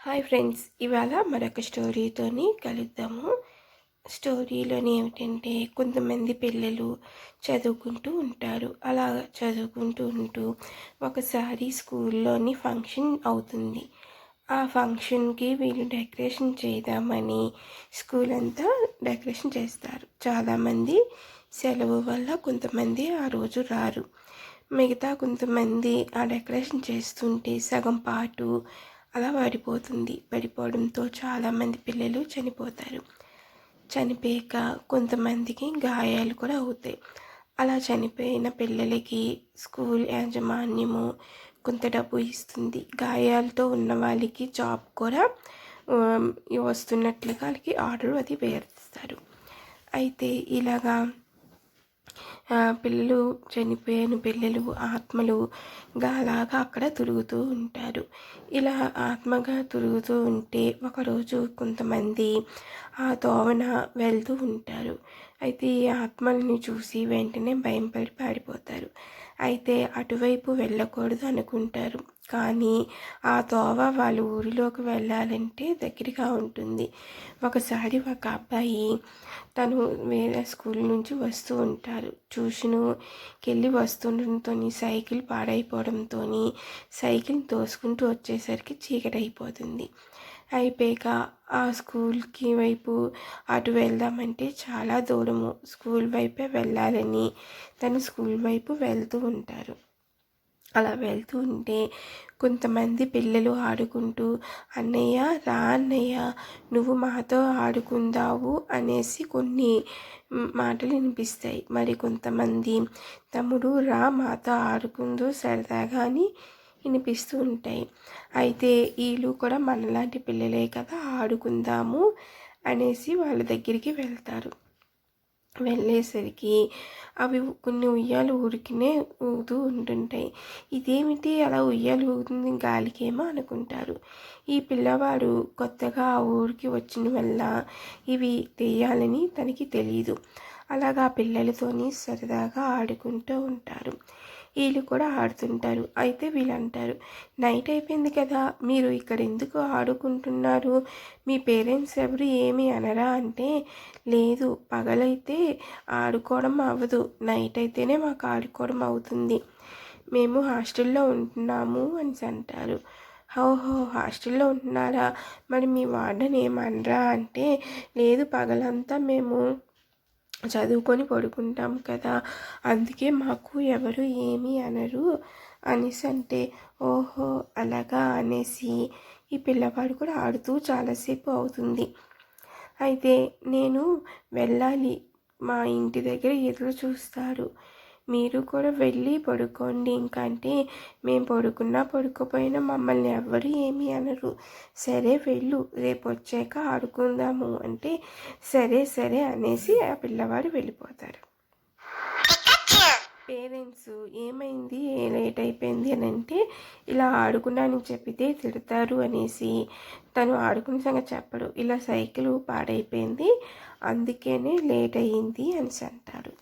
Hi friends ఇవాళ మరొక స్టోరీతోని కలుద్దాము. స్టోరీలోని ఏమిటంటే కొంతమంది పిల్లలు చదువుకుంటూ ఉంటారు. అలా చదువుకుంటూ ఉంటూ ఒకసారి స్కూల్లోని ఫంక్షన్ అవుతుంది. ఆ ఫంక్షన్కి వీళ్ళు డెకరేషన్ చేద్దామని స్కూల్ అంతా డెకరేషన్ చేస్తారు. చాలామంది సెలవు వల్ల కొంతమంది ఆ రోజు రారు. మిగతా కొంతమంది ఆ డెకరేషన్ చేస్తుంటే సగం పాటు అలా పడిపోతుంది పడిపోవడంతో చాలామంది పిల్లలు చనిపోతారు. చనిపోయాక కొంతమందికి గాయాలు కూడా అవుతాయి. అలా చనిపోయిన పిల్లలకి స్కూల్ యాజమాన్యము కొంత డబ్బు ఇస్తుంది. గాయాలతో ఉన్న వాళ్ళకి జాబ్ కూడా వస్తున్నట్లుగా వాళ్ళకి ఆర్డర్ అది వేస్తారు. అయితే ఇలాగా పిల్లలు చనిపోయిన పిల్లలు ఆత్మలు అలాగా అక్కడ తిరుగుతూ ఉంటారు. ఇలా ఆత్మగా తిరుగుతూ ఉంటే ఒకరోజు కొంతమంది ఆ దోవన వెళ్తూ ఉంటారు. అయితే ఈ ఆత్మల్ని చూసి వెంటనే భయం పడి పారిపోతారు. అయితే అటువైపు వెళ్ళకూడదు అనుకుంటారు. కానీ ఆ తోవ వాళ్ళ ఊరిలోకి వెళ్ళాలంటే దగ్గరగా ఉంటుంది. ఒకసారి ఒక అబ్బాయి తను వేరే స్కూల్ నుంచి వస్తూ ఉంటారు. ట్యూషన్కి వస్తుండటంతో సైకిల్ పాడైపోవడంతో సైకిల్ తోసుకుంటూ వచ్చేసరికి చీకటి అయిపోతుంది అయిపోయాక ఆ స్కూల్కి వైపు అటు వెళ్దామంటే చాలా దూరము. స్కూల్ వైపే వెళ్ళాలని తను స్కూల్ వైపు వెళ్తూ ఉంటారు. అలా వెళ్తూ ఉంటే కొంతమంది పిల్లలు ఆడుకుంటూ అన్నయ్య రా అన్నయ్య నువ్వు మాతో ఆడుకుందావు అనేసి కొన్ని మాటలు వినిపిస్తాయి. మరి కొంతమంది తమ్ముడు రా మాతో ఆడుకుందు సరదాగా అని వినిపిస్తూ ఉంటాయి అయితే వీళ్ళు కూడా మనలాంటి పిల్లలే కదా ఆడుకుందాము అనేసి వాళ్ళ దగ్గరికి వెళ్తారు. వెళ్ళేసరికి అవి కొన్ని ఉయ్యాలు ఊరికినే ఊగుతూ ఉంటుంటాయి. ఇదేమిటి అలా ఉయ్యాలు ఊగుతుంది? గాలికేమో అనుకుంటారు. ఈ పిల్లవాడు కొత్తగా ఆ ఊరికి వచ్చిన వల్ల ఇవి తెయ్యాలని తనకి తెలియదు అలాగా పిల్లలతోని సరదాగా ఆడుకుంటూ ఉంటారు. వీళ్ళు కూడా ఆడుతుంటారు. అయితే వీళ్ళు అంటారు నైట్ అయిపోయింది కదా మీరు ఇక్కడ ఎందుకు ఆడుకుంటున్నారు? మీ పేరెంట్స్ ఎవరు ఏమి అనరా? అంటే లేదు పగలైతే ఆడుకోవడం అవ్వదు. నైట్ అయితేనే మాకు ఆడుకోవడం అవుతుంది. మేము హాస్టల్లో ఉంటున్నాము అని అంటారు. ఓహో హాస్టల్లో ఉంటున్నారా? మరి మీ వార్డెన్ ఏమనరా? అంటే లేదు పగలంతా మేము చదువుకొని పడుకుంటాం కదా. అందుకే మాకు ఎవరు ఏమీ అనరు అనేసి అంటే ఓహో అలాగా అనేసి ఈ పిల్లవాడు కూడా ఆడుతూ చాలాసేపు అవుతుంది. అయితే నేను వెళ్ళాలి. మా ఇంటి దగ్గర ఎదురు చూస్తారు మీరు కూడా వెళ్ళి పడుకోండి. ఇంకంటే మేము పడుకున్నా పడుకోపోయినా మమ్మల్ని ఎవ్వరు ఏమీ అనరు. సరే వెళ్ళు రేపు వచ్చాక ఆడుకుందాము అంటే సరే సరే అనేసి ఆ పిల్లవాడు వెళ్ళిపోతారు. పేరెంట్స్ ఏమైంది? ఏ లేట్ అయిపోయింది అని అంటే ఇలా ఆడుకున్నాను చెప్పితే తిడతారు అనేసి తను ఆడుకున్న సంగతి చెప్పడు. ఇలా సైకిల్ పాడైపోయింది. అందుకనే లేట్ అయ్యింది అని అంటాడు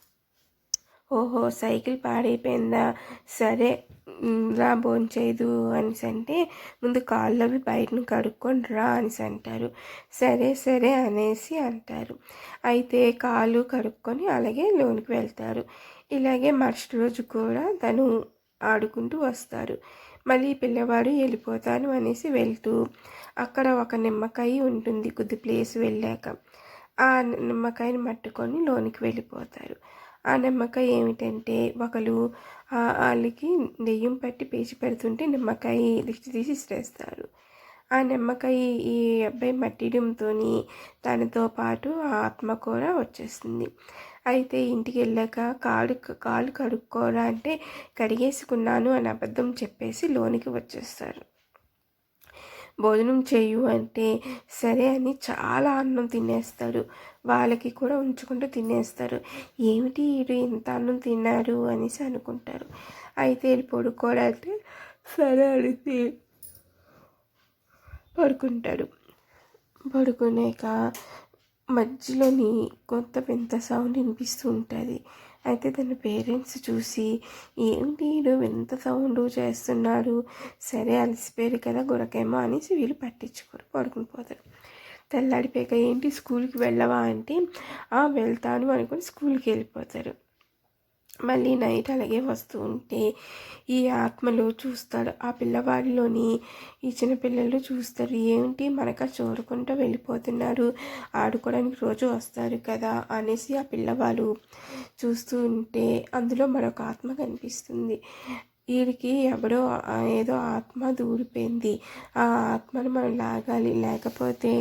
ఓహో సైకిల్ పాడైపోయిందా? సరే రా భోంచేదు అనేసి అంటే ముందు కాళ్ళు అవి బయటను కడుక్కొని రా అనేసి అంటారు. సరే సరే అనేసి అంటారు. అయితే కాళ్ళు కడుక్కొని అలాగే లోనికి వెళ్తారు. ఇలాగే మరుసటి రోజు కూడా తను ఆడుకుంటూ వస్తారు. మళ్ళీ పిల్లవాడు వెళ్ళిపోతాను అనేసి వెళ్తూ అక్కడ ఒక నిమ్మకాయ ఉంటుంది కొద్ది ప్లేస్ వెళ్ళాక. ఆ నిమ్మకాయని పట్టుకొని లోనికి వెళ్ళిపోతారు. ఆ నిమ్మకాయ ఏమిటంటే ఒకరు వాళ్ళకి దెయ్యం పట్టి పేచి పెడుతుంటే నిమ్మకాయ దిష్టి తీసి ఇసిరేస్తారు. ఆ నిమ్మకాయ ఈ అబ్బాయి మట్టిడంతో తనతో పాటు ఆ ఆత్మ కూడా వచ్చేస్తుంది. అయితే ఇంటికి వెళ్ళాక కాడు కాళ్ళు కడుక్కోరా అంటే కడిగేసుకున్నాను అని అబద్ధం చెప్పేసి లోనికి వచ్చేస్తారు. భోజనం చేయు అంటే సరే అని చాలా అన్నం తినేస్తారు. వాళ్ళకి కూడా ఉంచుకుంటూ తినేస్తారు. ఏమిటి వీడు ఇంత అన్నం తిన్నారు అనేసి అనుకుంటారు. అయితే వీళ్ళు పడుకోవడానికి సరే అడిగితే పడుకుంటాడు పడుకునేక మధ్యలోని కొత్త పెద్ద సౌండ్ వినిపిస్తూ ఉంటుంది. అయితే తన పేరెంట్స్ చూసి ఏంటి వీడు ఎంత సౌండ్ చేస్తున్నాడు? సరే అలసిపోయారు కదా గురకేమో అనేసి వీళ్ళు పట్టించుకోరు పడుకుని పోతారు. తెల్లాడిపోయాక ఏంటి స్కూల్కి వెళ్ళవా? అంటే వెళ్తాను అనుకుని స్కూల్కి వెళ్ళిపోతారు. మళ్ళీ నైట్ అలాగే వస్తూ ఉంటే ఈ ఆత్మలు చూస్తాడు ఆ పిల్లవాడిలోని ఈ చిన్న పిల్లలు చూస్తారు. ఏంటి? మనక చూడకుండా వెళ్ళిపోతున్నారు. ఆడుకోవడానికి రోజు వస్తారు కదా అనేసి ఆ పిల్లవాడు చూస్తూ ఉంటే అందులో మరొక ఆత్మ కనిపిస్తుంది. వీడికి ఎవడో ఏదో ఆత్మ దూరిపోయింది. ఆ ఆత్మను మనం లాగాలి. లేకపోతే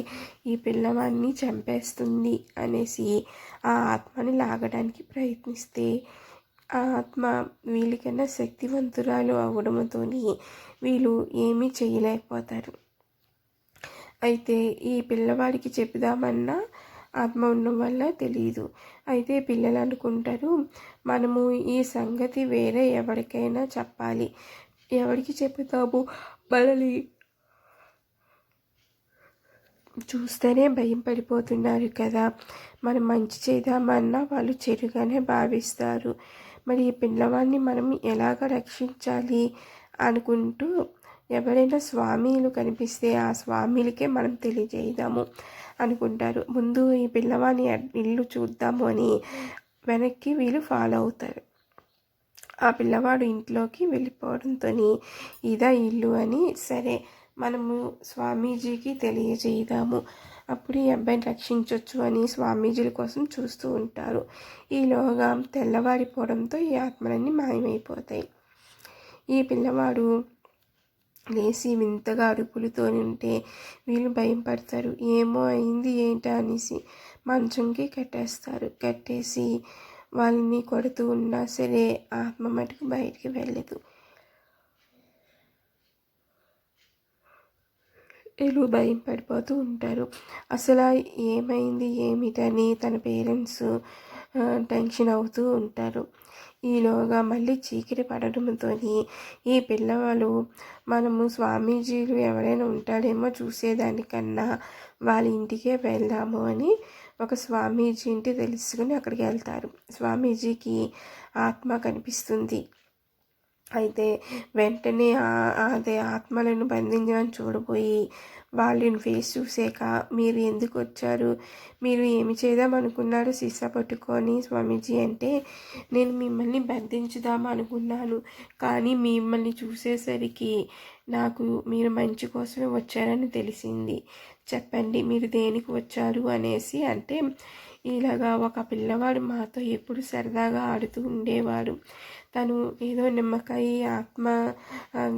ఈ పిల్లవాడిని చంపేస్తుంది అనేసి ఆ ఆత్మని లాగడానికి ప్రయత్నిస్తే ఆత్మ వీళ్ళకన్నా శక్తివంతురాలు అవడంతో వీళ్ళు ఏమీ చేయలేకపోతారు. అయితే ఈ పిల్లవాడికి చెప్పుదామన్నా ఆత్మ ఉండడం వల్ల తెలియదు అయితే పిల్లలు అనుకుంటారు మనము ఈ సంగతి వేరే ఎవరికైనా చెప్పాలి. ఎవరికి చెప్తాము మనల్ని చూస్తేనే భయం పడిపోతున్నారు కదా. మనం మంచి చేద్దామన్నా వాళ్ళు చెడుగానే భావిస్తారు. మరి ఈ పిల్లవాడిని మనం ఎలాగ రక్షించాలి అనుకుంటూ ఎవరైనా స్వామీలు కనిపిస్తే ఆ స్వామీలకే మనం తెలియజేద్దాము అనుకుంటారు. ముందు ఈ పిల్లవాడిని ఇల్లు చూద్దాము అని వెనక్కి వీళ్ళు ఫాలో అవుతారు. ఆ పిల్లవాడు ఇంట్లోకి వెళ్ళిపోవడంతో ఇదా ఇల్లు అని సరే మనము స్వామీజీకి తెలియజేద్దాము అప్పుడు ఈ అబ్బాయిని రక్షించవచ్చు అని స్వామీజీల కోసం చూస్తూ ఉంటారు. ఈలోగా తెల్లవారిపోవడంతో ఈ ఆత్మలన్నీ మాయమైపోతాయి. ఈ పిల్లవాడు లేచి వింతగా అరుపులతో ఉంటే వీళ్ళు భయం పడతారు ఏమో అయింది ఏంటా అనేసి మంచంకి కట్టేస్తారు. కట్టేసి వాళ్ళని కొడుతూ ఉన్నా సరే ఆత్మ మటుకు బయటికి వెళ్ళదు. వీళ్ళు భయం పడిపోతూ ఉంటారు. అసలు ఏమైంది? ఏమిటని తన పేరెంట్స్ టెన్షన్ అవుతూ ఉంటారు. ఈలోగా మళ్ళీ చీకటి పడడంతో ఈ పిల్లవాళ్ళు మనము స్వామీజీలు ఎవరైనా ఉంటారేమో చూసేదానికన్నా వాళ్ళ ఇంటికే వెళ్దాము అని ఒక స్వామీజీ ఇంటి తెలుసుకుని అక్కడికి వెళ్తారు. స్వామీజీకి ఆత్మ కనిపిస్తుంది. అయితే వెంటనే అదే ఆత్మలను బంధించడం చూడబోయి వాళ్ళని ఫేస్ చూసాక మీరు ఎందుకు వచ్చారు? మీరు ఏమి చేద్దాం అనుకున్నారు? సీసా పట్టుకొని స్వామీజీ అంటే నేను మిమ్మల్ని బంధించుదాం అనుకున్నాను కానీ మిమ్మల్ని చూసేసరికి నాకు మీరు మంచి కోసమే వచ్చారని తెలిసింది. చెప్పండి మీరు దేనికి వచ్చారు? అనేసి అంటే ఇలాగా ఒక పిల్లవాడు మాతో ఎప్పుడు సరదాగా ఆడుతూ ఉండేవాడు. తను ఏదో నిమ్మకాయ ఆత్మ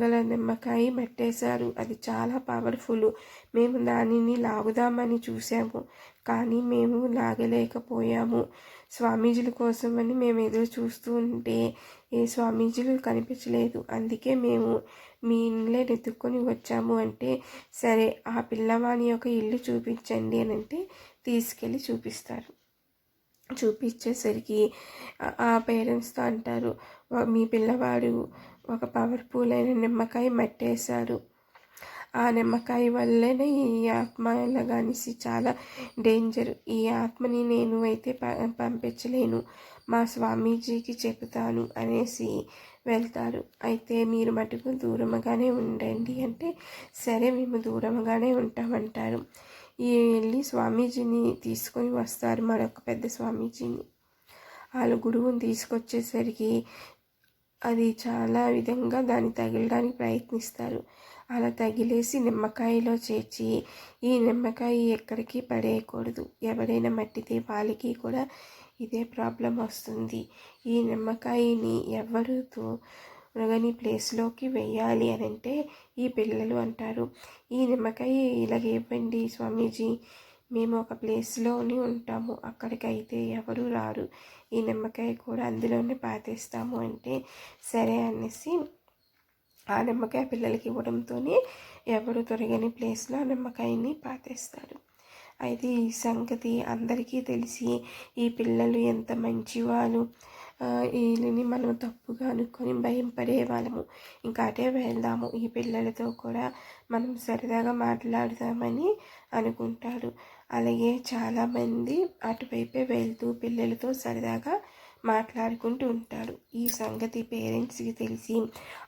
గల నిమ్మకాయ మట్టేశారు అది చాలా పవర్ఫుల్ మేము దానిని లాగుదామని చూసాము కానీ మేము లాగలేకపోయాము. స్వామీజీల కోసమని మేము ఎదురు చూస్తూ ఉంటే ఏ స్వామీజీలు కనిపించలేదు. అందుకే మేము మీ ఇంట్లో వెతుక్కొని వచ్చాము అంటే సరే ఆ పిల్లవాని యొక్క ఇల్లు చూపించండి అని అంటే తీసుకెళ్ళి చూపిస్తారు. చూపించేసరికి ఆ పేరెంట్స్తో అంటారు మీ పిల్లవాడు ఒక పవర్ఫుల్ అయిన నిమ్మకాయ మట్టేశారు ఆ నిమ్మకాయ వల్లనే ఈ ఆత్మ కానీ చాలా డేంజర్ ఈ ఆత్మని నేను అయితే పంపించలేను. మా స్వామీజీకి చెబుతాను అనేసి వెళ్తారు. అయితే మీరు మటుకు దూరంగానే ఉండండి అంటే సరే మేము దూరంగానే ఉంటామంటారు. వెళ్ళి స్వామీజీని తీసుకొని వస్తారు. మరొక పెద్ద స్వామీజీని. వాళ్ళ గురువుని తీసుకొచ్చేసరికి అది చాలా విధంగా దాన్ని తగిలడానికి ప్రయత్నిస్తారు. అలా తగిలేసి నిమ్మకాయలో చేర్చి ఈ నిమ్మకాయ ఎక్కడికి పడేయకూడదు. ఎవరైనా మట్టితే వాళ్ళకి కూడా ఇదే ప్రాబ్లం వస్తుంది. ఈ నిమ్మకాయని ఎవరితో ఉరగని ప్లేస్లోకి వెయ్యాలి అని అంటే ఈ పిల్లలు అంటారు. ఈ నిమ్మకాయ ఇలాగేవ్వండి స్వామీజీ. మేము ఒక ప్లేస్లోని ఉంటాము. అక్కడికైతే ఎవరు రారు. ఈ నిమ్మకాయ కూడా అందులోనే పాతేస్తాము అంటే సరే అనేసి ఆ నిమ్మకాయ పిల్లలకి ఇవ్వడంతో ఎవరు దొరకని ప్లేస్లో ఆ నిమ్మకాయని పాతేస్తారు. అయితే ఈ సంగతి అందరికీ తెలిసి ఈ పిల్లలు ఎంత మంచివాళ్ళు వీళ్ళని మనం తప్పుగా అనుకొని భయం పడేవాళ్ళము ఇంకా అటే వెళ్దాము. ఈ పిల్లలతో కూడా మనం సరదాగా మాట్లాడదామని అనుకుంటారు. అలాగే చాలామంది అటువైపే వెళ్తూ పిల్లలతో సరదాగా మాట్లాడుకుంటూ ఉంటారు. ఈ సంగతి పేరెంట్స్కి తెలిసి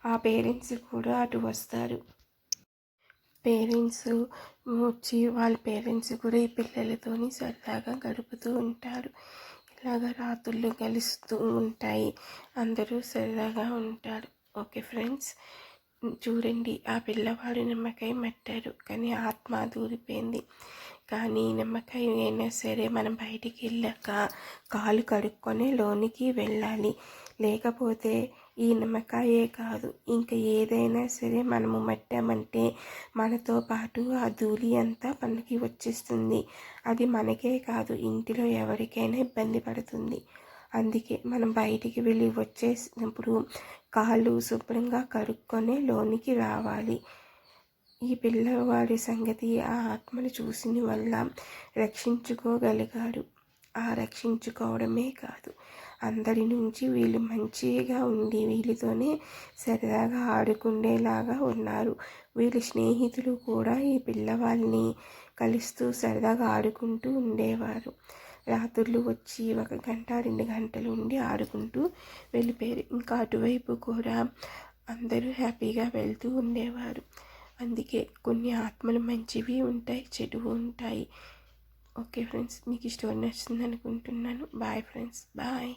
ఆ పేరెంట్స్ కూడా అటు వస్తారు. పేరెంట్స్ వచ్చి వాళ్ళ పేరెంట్స్ కూడా ఈ పిల్లలతోని సరదాగా గడుపుతూ ఉంటారు. ఇలాగ రాత్రులు కలుస్తూ ఉంటాయి. అందరూ సరదాగా ఉంటారు. ఓకే ఫ్రెండ్స్ చూడండి ఆ పిల్లవాడు నిమ్మకాయ మట్టారు కానీ ఆత్మ దూరిపోయింది. కానీ నిమ్మకాయ అయినా సరే మనం బయటికి వెళ్ళాక కాలు కడుక్కొని లోనికి వెళ్ళాలి. లేకపోతే ఈ నిమ్మకాయే కాదు. ఇంకా ఏదైనా సరే మనము మట్టామంటే మనతో పాటు ఆ ధూళి అంతా మనకి వచ్చేస్తుంది. అది మనకే కాదు ఇంటిలో ఎవరికైనా ఇబ్బంది పడుతుంది. అందుకే మనం బయటికి వెళ్ళి వచ్చేసినప్పుడు కాళ్ళు శుభ్రంగా కడుక్కొని లోనికి రావాలి. ఈ పిల్లవాడి సంగతి ఆ ఆత్మను చూసిన వల్ల రక్షించుకోగలిగాడు. రక్షించుకోవడమే కాదు. అందరి నుంచి వీళ్ళు మంచిగా ఉండి వీళ్ళతోనే సరదాగా ఆడుకునేలాగా ఉన్నారు. వీళ్ళ స్నేహితులు కూడా ఈ పిల్లవాళ్ళని కలుస్తూ సరదాగా ఆడుకుంటూ ఉండేవారు. రాత్రులు వచ్చి ఒక గంట రెండు గంటలు ఉండి ఆడుకుంటూ వెళ్ళిపోయారు. ఇంకా అటువైపు కూడా అందరూ హ్యాపీగా వెళ్తూ ఉండేవారు. అందుకే కొన్ని ఆత్మలు మంచివి ఉంటాయి చెడువు ఉంటాయి. ఓకే ఫ్రెండ్స్ మీకు ఈ స్టోరీ నచ్చింది అనుకుంటున్నాను. Bye friends bye.